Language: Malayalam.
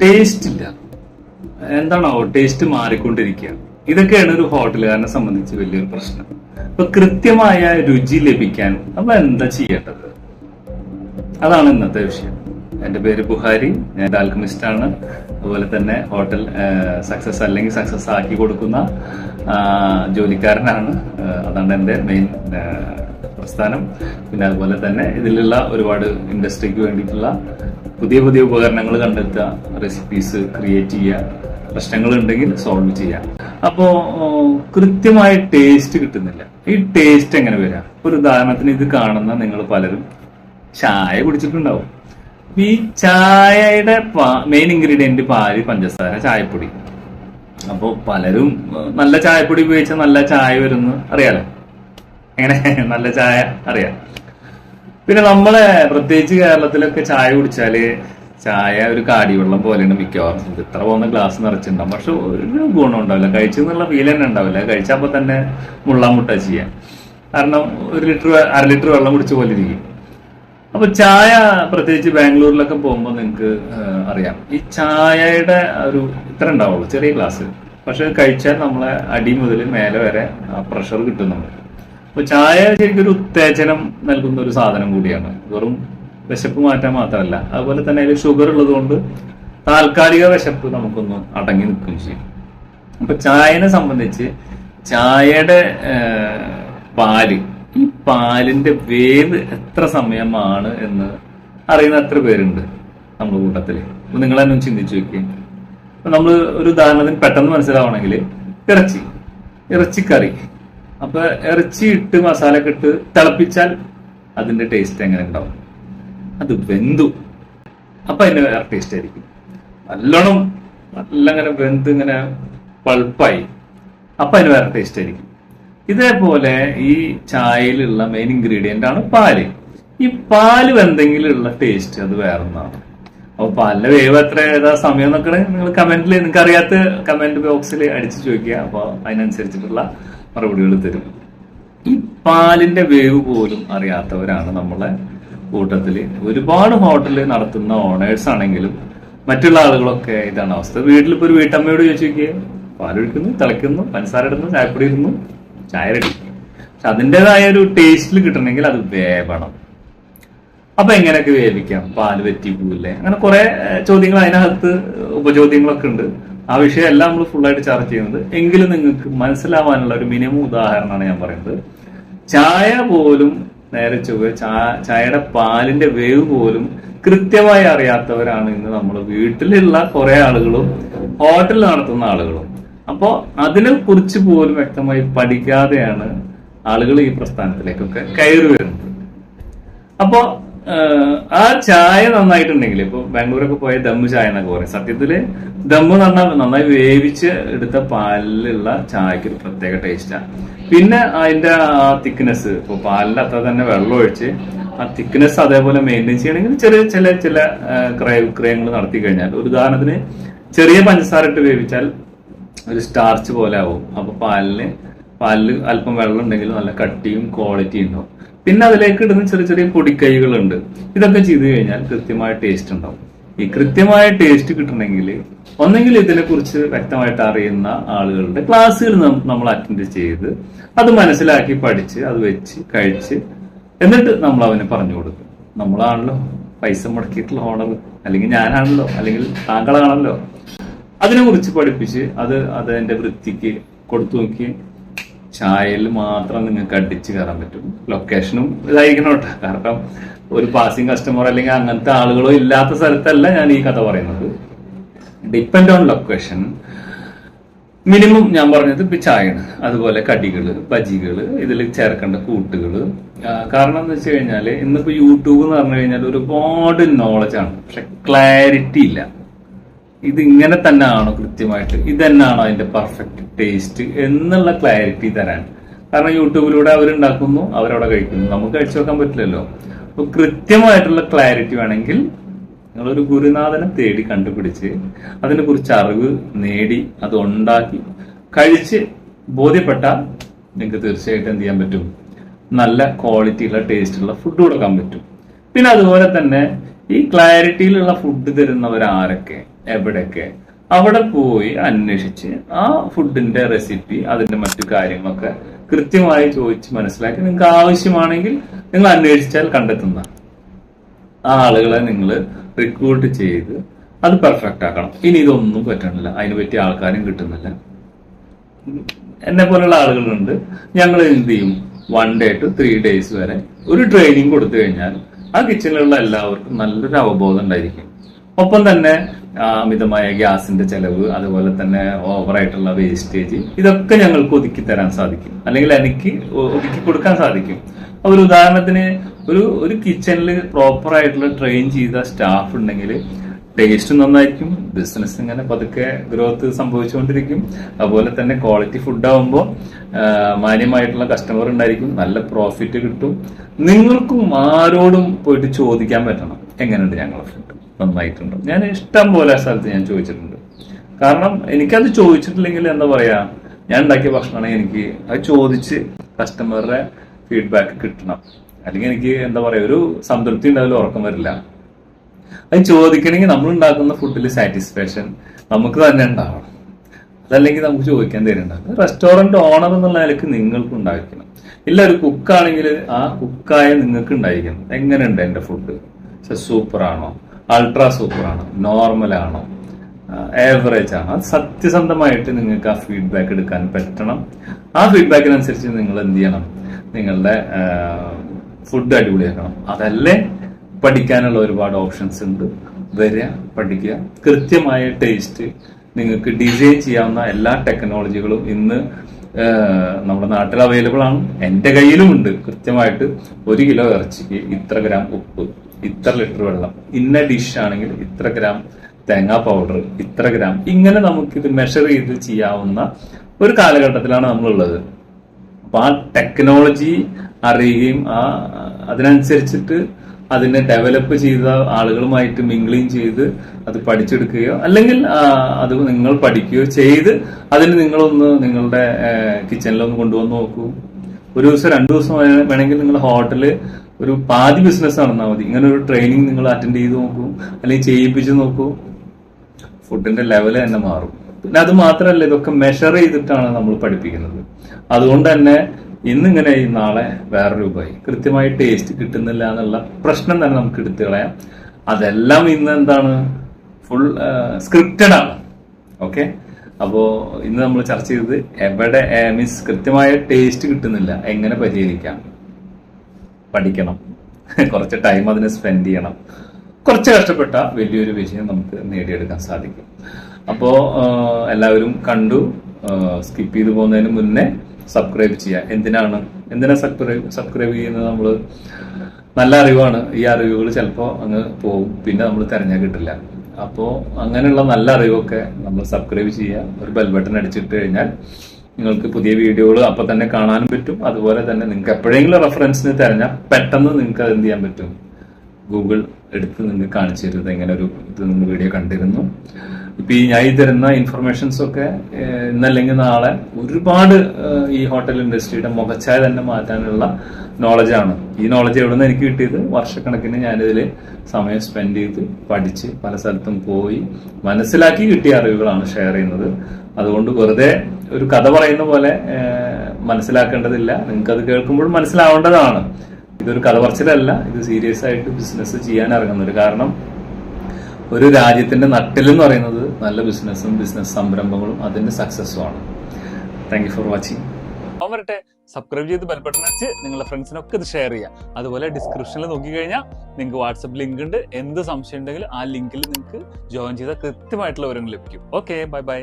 ടേസ്റ്റ് ഇല്ല. എന്താണോ ടേസ്റ്റ് മാറിക്കൊണ്ടിരിക്കുക ഇതൊക്കെയാണ് ഒരു ഹോട്ടലുകാരനെ സംബന്ധിച്ച് വലിയൊരു പ്രശ്നം. അപ്പൊ കൃത്യമായ രുചി ലഭിക്കാൻ നമ്മൾ എന്താ ചെയ്യേണ്ടത്? അതാണ് ഇന്നത്തെ വിഷയം. എന്റെ പേര് ബുഹാരി ഞാൻ ആൽക്കമിസ്റ്റ് ആണ് അതുപോലെ തന്നെ ഹോട്ടൽ സക്സസ് അല്ലെങ്കിൽ സക്സസ് ആക്കി കൊടുക്കുന്ന ജോലിക്കാരനാണ്. അതാണ് എന്റെ മെയിൻ പ്രസ്ഥാനം. പിന്നെ അതുപോലെ തന്നെ ഇതിലുള്ള ഒരുപാട് ഇൻഡസ്ട്രിക്ക് വേണ്ടിയിട്ടുള്ള പുതിയ പുതിയ ഉപകരണങ്ങൾ കണ്ടെത്തുക റെസിപ്പീസ് ക്രിയേറ്റ് ചെയ്യുക പ്രശ്നങ്ങൾ ഉണ്ടെങ്കിൽ സോൾവ് ചെയ്യാം അപ്പോ കൃത്യമായ ടേസ്റ്റ് കിട്ടുന്നില്ല. ഈ ടേസ്റ്റ് എങ്ങനെ വരാം ഒരു ഉദാഹരണത്തിന് ഇത് കാണുന്ന നിങ്ങൾ പലരും ചായ കുടിച്ചിട്ടുണ്ടാവും. ഈ ചായയുടെ മെയിൻ ഇൻഗ്രീഡിയന്റ് പാൽ പഞ്ചസാര ചായപ്പൊടി. അപ്പോൾ പലരും നല്ല ചായപ്പൊടി ഉപയോഗിച്ചാൽ നല്ല ചായ വരുന്നു. അറിയാലോ? എങ്ങനെ? നല്ല ചായ? അറിയാം. പിന്നെ നമ്മളെ പ്രത്യേകിച്ച് കേരളത്തിലൊക്കെ ചായ കുടിച്ചാൽ ചായ ഒരു കാടിവെള്ളം പോലെയാണ് മിക്കവാറും. ഇത് ഇത്ര പോകുന്ന ഗ്ലാസ് നിറച്ചിട്ടുണ്ടാവും. പക്ഷെ ഒരു ഗുണം ഉണ്ടാവില്ല. കഴിച്ചെന്നുള്ള ഫീൽ തന്നെ ഉണ്ടാവില്ല. കഴിച്ചപ്പോ തന്നെ മുള്ളാമുട്ട ചെയ്യാം. കാരണം ഒരു ലിറ്റർ അര ലിറ്റർ വെള്ളം കുടിച്ച പോലെ ഇരിക്കും. അപ്പൊ ചായ പ്രത്യേകിച്ച് ബാംഗ്ലൂരിലൊക്കെ പോകുമ്പോൾ നിങ്ങൾക്ക് അറിയാം. ഈ ചായയുടെ ഒരു ഇത്ര ഉണ്ടാവുള്ളൂ. ചെറിയ ഗ്ലാസ് പക്ഷെ കഴിച്ചാൽ നമ്മളെ അടി മുതൽ മേലെ വരെ പ്രഷർ കിട്ടുന്നുണ്ട്. അപ്പൊ ചായ ശരിക്കും ഒരു ഉത്തേജനം നൽകുന്ന ഒരു സാധനം കൂടിയാണ്. വെറും വിശപ്പ് മാറ്റാൻ മാത്രമല്ല. അതുപോലെ തന്നെ അതിൽ ഷുഗർ ഉള്ളത് കൊണ്ട് താൽക്കാലിക വിശപ്പ് നമുക്കൊന്ന് അടങ്ങി നിൽക്കുകയും ചെയ്യും. അപ്പൊ ചായനെ സംബന്ധിച്ച് ചായയുടെ പാൽ ഈ പാലിന്റെ വേവ് എത്ര സമയമാണ് എന്ന് അറിയുന്ന എത്ര പേരുണ്ട് നമ്മുടെ കൂട്ടത്തിൽ അപ്പൊ നിങ്ങൾ തന്നെ ചിന്തിച്ചു നോക്കി നമ്മൾ ഒരു ഉദാഹരണത്തിന് പെട്ടെന്ന് മനസ്സിലാവണമെങ്കിൽ ഇറച്ചി ഇറച്ചിക്കറി. അപ്പൊ ഇറച്ചി ഇട്ട് മസാല ഒക്കെ ഇട്ട് തിളപ്പിച്ചാൽ അതിന്റെ ടേസ്റ്റ് എങ്ങനെ ഉണ്ടാവും? അത് വെന്തു. അപ്പൊ അതിന് വേറെ ടേസ്റ്റ് ആയിരിക്കും. നല്ലോണം നല്ല ഇങ്ങനെ വെന്ത് ഇങ്ങനെ പൾപ്പായി. അപ്പൊ അതിന് വേറെ ടേസ്റ്റ് ആയിരിക്കും. ഇതേപോലെ ഈ ചായയിലുള്ള മെയിൻ ഇൻഗ്രീഡിയന്റ് ആണ് പാൽ. ഈ പാൽ വെന്തെങ്കിലുള്ള ടേസ്റ്റ് അത് വേറെ ഒന്നാണ്. അപ്പൊ പാലിന്റെ വേവ് എത്ര ഏതാ സമയം എന്നൊക്കെ നിങ്ങൾ കമന്റിൽ നിങ്ങൾക്ക് അറിയാത്ത കമന്റ് ബോക്സിൽ അടിച്ചു ചോദിക്കുക. അപ്പൊ അതിനനുസരിച്ചിട്ടുള്ള മറുപടികൾ തരും. ഈ പാലിന്റെ വേവ് പോലും അറിയാത്തവരാണ് നമ്മളെ കൂട്ടത്തിൽ ഒരുപാട് ഹോട്ടലിൽ നടത്തുന്ന ഓണേഴ്സ് ആണെങ്കിലും മറ്റുള്ള ആളുകളൊക്കെ ഇതാണ് അവസ്ഥ. വീട്ടിലിപ്പോ ഒരു വീട്ടമ്മയോട് ചോദിച്ചു നോക്കിയേ പാലൊഴിക്കുന്നു തിളയ്ക്കുന്നു പഞ്ചസാര ഇടുന്നു ചായപ്പൊടി ഇടുന്നു ചായ റെഡി. പക്ഷെ അതിന്റെതായ ഒരു ടേസ്റ്റിൽ കിട്ടണമെങ്കിൽ അത് വേവണം. അപ്പൊ എങ്ങനെയൊക്കെ വേവിക്കാം? പാൽ പറ്റി പോവില്ലേ? അങ്ങനെ കുറെ ചോദ്യങ്ങൾ അതിനകത്ത് ഉപചോദ്യങ്ങളൊക്കെ ഉണ്ട്. ആ വിഷയമെല്ലാം നമ്മൾ ഫുള്ളായിട്ട് ചർച്ച ചെയ്യുന്നത്. എങ്കിലും നിങ്ങൾക്ക് മനസ്സിലാവാനുള്ള ഒരു മിനിമം ഉദാഹരണമാണ് ഞാൻ പറയുന്നത്. ചായ പോലും നേരെ ചൊവ്വ ചായയുടെ പാലിന്റെ വേവ് പോലും കൃത്യമായി അറിയാത്തവരാണ് ഇന്ന് നമ്മൾ വീട്ടിലുള്ള കുറെ ആളുകളും ഹോട്ടലിൽ നടത്തുന്ന ആളുകളും. അപ്പോൾ അതിനെ കുറിച്ച് പോലും വ്യക്തമായി പഠിക്കാതെയാണ് ആളുകൾ ഈ പ്രസ്ഥാനത്തിലേക്കൊക്കെ കയറി വരുന്നത്. അപ്പോ ആഹ്, ആ ചായ നന്നായിട്ടുണ്ടെങ്കിൽ ഇപ്പൊ ബാംഗ്ലൂരൊക്കെ പോയ ദമ്മ് ചായ എന്നൊക്കെ പറയും. സത്യത്തിൽ ദമ്മ് പറഞ്ഞാൽ നന്നായി വേവിച്ച് എടുത്ത പാലിലുള്ള ചായക്ക് ഒരു പ്രത്യേക ടേസ്റ്റാണ് പിന്നെ അതിന്റെ ആ തിക്നെസ് ഇപ്പൊ പാലിൽ അത്ര തന്നെ വെള്ളം ഒഴിച്ച് ആ തിക്നെസ് അതേപോലെ മെയിന്റെയിൻ ചെയ്യണമെങ്കിൽ ചെറിയ ചില ചില ക്രയ വിക്രയങ്ങൾ നടത്തി കഴിഞ്ഞാൽ ഒരു ഉദാഹരണത്തിന് ചെറിയ പഞ്ചസാര ഇട്ട് വേവിച്ചാൽ ഒരു സ്റ്റാർച്ച് പോലെ ആവും. അപ്പൊ പാലിന് പാലിൽ അല്പം വെള്ളം ഉണ്ടെങ്കിൽ നല്ല കട്ടിയും ക്വാളിറ്റിയും ഉണ്ടാവും. പിന്നെ അതിലേക്ക് ഇടുന്ന ചെറിയ ചെറിയ പൊടിക്കൈകളുണ്ട്. ഇതൊക്കെ ചെയ്തു കഴിഞ്ഞാൽ കൃത്യമായ ടേസ്റ്റ് ഉണ്ടാവും. ഈ കൃത്യമായ ടേസ്റ്റ് കിട്ടണമെങ്കിൽ ഒന്നെങ്കിൽ ഇതിനെക്കുറിച്ച് വ്യക്തമായിട്ട് അറിയുന്ന ആളുകളുടെ ക്ലാസ്സുകൾ നമ്മൾ അറ്റൻഡ് ചെയ്ത് അത് മനസ്സിലാക്കി പഠിച്ച് അത് വെച്ച് കഴിച്ച് എന്നിട്ട് നമ്മൾ അവന് പറഞ്ഞു കൊടുക്കും. നമ്മളാണല്ലോ പൈസ മുടക്കിയിട്ടുള്ള ഓണർ അല്ലെങ്കിൽ ഞാനാണല്ലോ അല്ലെങ്കിൽ താങ്കളാണല്ലോ. അതിനെ കുറിച്ച് പഠിപ്പിച്ച് അത് അതിന്റെ വൃത്തിക്ക് കൊടുത്തു നോക്കി ചായയിൽ മാത്രം നിങ്ങൾക്ക് അടിച്ച് കയറാൻ പറ്റും. ലൊക്കേഷനും ഇതായിരിക്കണം കേട്ടോ കാരണം ഒരു പാസിംഗ് കസ്റ്റമർ അല്ലെങ്കിൽ അങ്ങനത്തെ ആളുകളോ ഇല്ലാത്ത സ്ഥലത്തല്ല ഞാൻ ഈ കഥ പറയുന്നത്. ഡിപ്പെൻഡ് ഓൺ ലൊക്കേഷൻ മിനിമം ഞാൻ പറഞ്ഞത് ഇപ്പൊ ചായയാണ്. അതുപോലെ കടികൾ ബജികൾ ഇതിൽ ചേർക്കേണ്ട കൂട്ടുകൾ. കാരണം എന്ന് വെച്ച് ഇന്നിപ്പോ യൂട്യൂബ് എന്ന് പറഞ്ഞു കഴിഞ്ഞാൽ ഒരുപാട് നോളജാണ് പക്ഷെ ക്ലാരിറ്റി ഇല്ല. ഇത് ഇങ്ങനെ തന്നെ ആണോ കൃത്യമായിട്ട്? ഇത് തന്നെയാണോ അതിന്റെ പെർഫെക്റ്റ് ടേസ്റ്റ് എന്നുള്ള ക്ലാരിറ്റി തരാൻ? കാരണം യൂട്യൂബിലൂടെ അവരുണ്ടാക്കുന്നു അവരവിടെ കഴിക്കുന്നു. നമുക്ക് കഴിച്ചു നോക്കാൻ പറ്റില്ലല്ലോ. അപ്പൊ കൃത്യമായിട്ടുള്ള ക്ലാരിറ്റി വേണമെങ്കിൽ നിങ്ങളൊരു ഗുരുനാഥനെ തേടി കണ്ടുപിടിച്ച് അതിനെ കുറിച്ച് അറിവ് നേടി അത് ഉണ്ടാക്കി കഴിച്ച് ബോധ്യപ്പെട്ടാൽ നിങ്ങൾക്ക് തീർച്ചയായിട്ടും എന്ത് ചെയ്യാൻ പറ്റും? നല്ല ക്വാളിറ്റിയുള്ള ടേസ്റ്റുള്ള ഫുഡ് കൊടുക്കാൻ പറ്റും. പിന്നെ അതുപോലെ തന്നെ ഈ ക്ലാരിറ്റിയിലുള്ള ഫുഡ് തരുന്നവർ ആരൊക്കെ എവിടെയൊക്കെ. അവിടെ പോയി അന്വേഷിച്ച് ആ ഫുഡിന്റെ റെസിപ്പി അതിന്റെ മറ്റു കാര്യങ്ങളൊക്കെ കൃത്യമായി ചോദിച്ച് മനസ്സിലാക്കി. നിങ്ങൾക്ക് ആവശ്യമാണെങ്കിൽ നിങ്ങൾ അന്വേഷിച്ചാൽ കണ്ടെത്തുന്ന ആ ആളുകളെ നിങ്ങൾ റിക്രൂട്ട് ചെയ്ത് അത് പെർഫെക്റ്റ് ആക്കണം. ഇനി ഇതൊന്നും പറ്റണില്ല. അതിന് പറ്റിയ ആൾക്കാരും കിട്ടുന്നില്ല. എന്നെ പോലുള്ള ആളുകളുണ്ട്. ഞങ്ങൾ എന്ത് ചെയ്യും? One day two three days വരെ ഒരു ട്രെയിനിങ് കൊടുത്തു കഴിഞ്ഞാൽ ആ കിച്ചണിലുള്ള എല്ലാവർക്കും നല്ലൊരു അവബോധം ഉണ്ടായിരിക്കും. ഒപ്പം തന്നെ അമിതമായ ഗ്യാസിന്റെ ചെലവ് അതുപോലെ തന്നെ ഓവറായിട്ടുള്ള വേസ്റ്റേജ് ഇതൊക്കെ ഞങ്ങൾക്ക് ഒതുക്കി തരാൻ സാധിക്കും. അല്ലെങ്കിൽ എനിക്ക് ഒതുക്കി കൊടുക്കാൻ സാധിക്കും. ഒരു ഉദാഹരണത്തിന് ഒരു ഒരു കിച്ചണിൽ പ്രോപ്പർ ആയിട്ടുള്ള ട്രെയിൻ ചെയ്ത സ്റ്റാഫ് ഉണ്ടെങ്കിൽ ടേസ്റ്റ് നന്നായിരിക്കും ബിസിനസ് ഇങ്ങനെ പതുക്കെ ഗ്രോത്ത് സംഭവിച്ചുകൊണ്ടിരിക്കും. അതുപോലെ തന്നെ ക്വാളിറ്റി ഫുഡ് ആകുമ്പോൾ മാന്യമായിട്ടുള്ള കസ്റ്റമർ ഉണ്ടായിരിക്കും നല്ല പ്രോഫിറ്റ് കിട്ടും. നിങ്ങൾക്കും ആരോടും പോയിട്ട് ചോദിക്കാൻ പറ്റണം. എങ്ങനെയുണ്ട് ഞങ്ങളുടെ ഫുഡ് നന്നായിട്ടുണ്ടോ. ഞാൻ ഇഷ്ടം പോലെ ആ സ്ഥലത്ത് ഞാൻ ചോദിച്ചിട്ടുണ്ട്. കാരണം എനിക്കത് ചോദിച്ചിട്ടില്ലെങ്കിൽ എന്താ പറയാ ഞാൻ ഉണ്ടാക്കിയ ഭക്ഷണമാണെങ്കിൽ എനിക്ക് അത് ചോദിച്ച് കസ്റ്റമറുടെ ഫീഡ്ബാക്ക് കിട്ടണം. അല്ലെങ്കിൽ എനിക്ക് എന്താ പറയാ ഒരു സംതൃപ്തി ഉണ്ടാവില്ല ഉറക്കം വരില്ല. അത് ചോദിക്കണമെങ്കിൽ നമ്മൾ ഉണ്ടാക്കുന്ന ഫുഡിൽ സാറ്റിസ്ഫാക്ഷൻ നമുക്ക് തന്നെ ഉണ്ടാവണം. അതല്ലെങ്കിൽ നമുക്ക് ചോദിക്കാൻ തരുന്നുണ്ടാവും റെസ്റ്റോറന്റ് ഓണർ എന്നുള്ള നിലയ്ക്ക് നിങ്ങൾക്ക് ഉണ്ടായിരിക്കണം. ഇല്ല ഒരു കുക്കാണെങ്കിൽ ആ കുക്കായ നിങ്ങൾക്ക് ഉണ്ടായിരിക്കണം. എങ്ങനെയുണ്ട് എന്റെ ഫുഡ് സൂപ്പർ ആണോ? അൾട്രാ നോർമൽ ആണ് ഏവറേജ് ആണോ അത് സത്യസന്ധമായിട്ട് നിങ്ങൾക്ക് ആ ഫീഡ്ബാക്ക് എടുക്കാൻ പറ്റണം. ആ ഫീഡ്ബാക്കിനനുസരിച്ച് നിങ്ങൾ എന്ത് ചെയ്യണം? നിങ്ങളുടെ ഫുഡ് അടിപൊളിയാക്കണം. അതല്ലേ പഠിക്കാനുള്ള ഒരുപാട് ഓപ്ഷൻസ് ഉണ്ട്. വരിക പഠിക്കുക. കൃത്യമായ ടേസ്റ്റ് നിങ്ങൾക്ക് ഡിസൈൻ ചെയ്യാവുന്ന എല്ലാ ടെക്നോളജികളും ഇന്ന് നമ്മുടെ നാട്ടിൽ അവൈലബിൾ ആണ് എന്റെ കയ്യിലും ഉണ്ട്. കൃത്യമായിട്ട് ഒരു കിലോ ഇറച്ചിക്ക് ഇത്ര ഗ്രാം ഉപ്പ്. ഇത്ര ലിറ്റർ വെള്ളം ഇന്ന ഡിഷ് ആണെങ്കിൽ ഇത്ര ഗ്രാം തേങ്ങാ പൗഡർ ഇത്ര ഗ്രാം ഇങ്ങനെ നമുക്കിത് മെഷർ ചെയ്ത് ചെയ്യാവുന്ന ഒരു കാലഘട്ടത്തിലാണ് നമ്മളുള്ളത്. അപ്പൊ ആ ടെക്നോളജി അറിയുകയും ആ അതിനനുസരിച്ചിട്ട് അതിനെ ഡെവലപ്പ് ചെയ്ത ആളുകളുമായിട്ട് മിംഗ്ലിങ് ചെയ്ത് അത് പഠിച്ചെടുക്കുകയോ അല്ലെങ്കിൽ അത് നിങ്ങൾ പഠിക്കുകയോ ചെയ്ത് അതിന് നിങ്ങളൊന്ന് നിങ്ങളുടെ കിച്ചണിലൊന്ന് കൊണ്ടുവന്ന് നോക്കൂ. ഒരു ദിവസം രണ്ടു ദിവസം വേണമെങ്കിൽ നിങ്ങൾ ഹോട്ടൽ ഒരു പാതി ബിസിനസ് നടന്നാൽ മതി. ഇങ്ങനെ ഒരു ട്രെയിനിങ് നിങ്ങൾ അറ്റൻഡ് ചെയ്ത് നോക്കൂ അല്ലെങ്കിൽ ചെയ്യിപ്പിച്ച് നോക്കൂ. ഫുഡിന്റെ ലെവൽ തന്നെ മാറും. പിന്നെ അത് മാത്രമല്ല ഇതൊക്കെ മെഷർ ചെയ്തിട്ടാണ് നമ്മൾ പഠിപ്പിക്കുന്നത്. അതുകൊണ്ട് തന്നെ ഇന്നിങ്ങനെ നാളെ വേറെ രൂപമായി കൃത്യമായി ടേസ്റ്റ് കിട്ടുന്നില്ല എന്നുള്ള പ്രശ്നം തന്നെ നമുക്ക് എടുത്തു കളയാം. അതെല്ലാം ഇന്ന് എന്താണ്? ഫുൾ സ്ക്രിപ്റ്റഡ് ആണ്. ഓക്കെ അപ്പോ ഇന്ന് നമ്മൾ ചർച്ച ചെയ്തത് എവിടെ മീൻസ് കൃത്യമായ ടേസ്റ്റ് കിട്ടുന്നില്ല എങ്ങനെ പരിഹരിക്കാം? പഠിക്കണം. കുറച്ച് ടൈം അതിന് സ്പെൻഡ് ചെയ്യണം. കുറച്ച് കഷ്ടപ്പെട്ട വലിയൊരു വിഷയം നമുക്ക് നേടിയെടുക്കാൻ സാധിക്കും. അപ്പോ എല്ലാവരും കണ്ടു സ്കിപ്പ് ചെയ്തു പോകുന്നതിന് മുന്നേ സബ്സ്ക്രൈബ് ചെയ്യുക എന്തിനാണ്? എന്തിനാ സബ്സ്ക്രൈബ് സബ്സ്ക്രൈബ് ചെയ്യുന്നത് നമ്മൾ നല്ല അറിവാണ്. ഈ അറിവുകൾ ചിലപ്പോൾ അങ്ങ് പോകും പിന്നെ നമ്മൾ തിരഞ്ഞാൽ കിട്ടില്ല. അപ്പോൾ അങ്ങനെയുള്ള നല്ല അറിവൊക്കെ നമ്മൾ സബ്സ്ക്രൈബ് ചെയ്യുക. ഒരു ബെൽ ബട്ടൺ അടിച്ചിട്ട് കഴിഞ്ഞാൽ നിങ്ങൾക്ക് പുതിയ വീഡിയോകൾ അപ്പൊ തന്നെ കാണാനും പറ്റും. അതുപോലെ തന്നെ നിങ്ങൾക്ക് എപ്പോഴെങ്കിലും റെഫറൻസിന് തിരഞ്ഞാൽ പെട്ടെന്ന് നിങ്ങൾക്ക് അത് എന്ത് ചെയ്യാൻ പറ്റും? ഗൂഗിൾ എടുത്ത് നിങ്ങൾക്ക് കാണിച്ചു തരുന്നത്. എങ്ങനെ ഒരു ഇത് നിങ്ങൾ വീഡിയോ കണ്ടിരുന്നു. ഇപ്പൊ ഈ ഞാൻ തരുന്ന ഇൻഫർമേഷൻസ് ഒക്കെ ഇന്നല്ലെങ്കിൽ നാളെ ഒരുപാട് ഈ ഹോട്ടൽ ഇൻഡസ്ട്രിയുടെ മുഖച്ചായ തന്നെ മാറ്റാനുള്ള നോളജാണ് ഈ നോളജ് എവിടെ നിന്ന് എനിക്ക് കിട്ടിയത്? വർഷക്കണക്കിന് ഞാനിതിൽ സമയം സ്പെൻഡ് ചെയ്ത് പഠിച്ച് പല സ്ഥലത്തും പോയി മനസ്സിലാക്കി കിട്ടിയ അറിവുകളാണ് ഷെയർ ചെയ്യുന്നത്. അതുകൊണ്ട് വെറുതെ ഒരു കഥ പറയുന്ന പോലെ മനസ്സിലാക്കേണ്ടതില്ല. നിങ്ങൾക്ക് അത് കേൾക്കുമ്പോൾ മനസ്സിലാവേണ്ടതാണ്. ഇതൊരു കഥ പറച്ചിലല്ല ഇത് സീരിയസ് ആയിട്ട് ബിസിനസ് ചെയ്യാൻ ഇറങ്ങുന്നത് കാരണം. ഒരു രാജ്യത്തിന്റെ നട്ടിലെന്ന് പറയുന്നത് നല്ല ബിസിനസ്സും ബിസിനസ് സംരംഭങ്ങളും അതിന്റെ സക്സസ്സും ആണ്. താങ്ക് യു ഫോർ വാച്ചിങ് വരട്ടെ. സബ്സ്ക്രൈബ് ചെയ്ത് ബെൽ ബട്ടൺ അടിച്ച് നിങ്ങളുടെ ഫ്രണ്ട്സിനൊക്കെ ഇത് ഷെയർ ചെയ്യുക അതുപോലെ ഡിസ്ക്രിപ്ഷനിൽ നോക്കിക്കഴിഞ്ഞാൽ നിങ്ങൾക്ക് വാട്സപ്പ് ലിങ്ക് ഉണ്ട്. എന്ത് സംശയം ഉണ്ടെങ്കിലും ആ ലിങ്കിൽ നിങ്ങൾക്ക് ജോയിൻ ചെയ്താൽ കൃത്യമായിട്ടുള്ള വിവരങ്ങൾ ലഭിക്കും. Okay bye bye